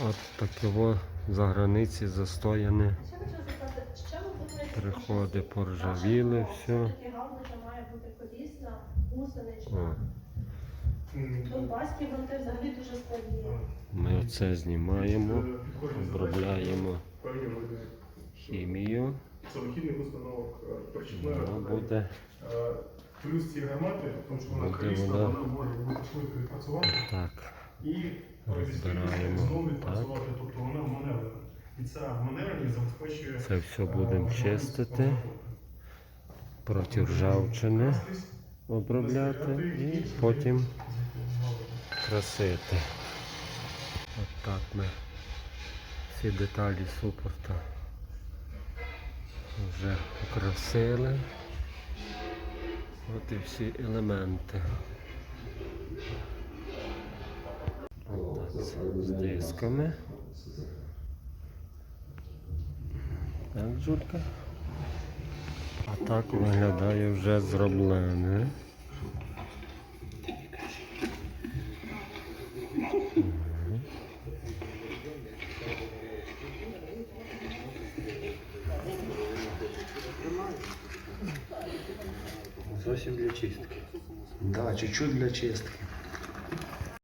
От таке за границі застояне. Приходи поржавіли, все. О, Донбаські взагалі дуже складні. ми оце знімаємо, обробляємо хімію. самохідних установок, е, буде Е, Плюс ці гармати, тому що вона вона- вона може бути швидко відпрацювати так. і Розбираємо. знову відпрацювати, тобто вона маневрена. І ця маневреність забезпечує Це все е, будемо чистити, проти ржавчини обробляти і потім красити. От так ми всі деталі супорта вже покрасили. От і всі елементи. От так, з дисками. Так, Жулька. А так виглядає вже зроблене. Зовсім для чистки. Да, чуть-чуть для чистки.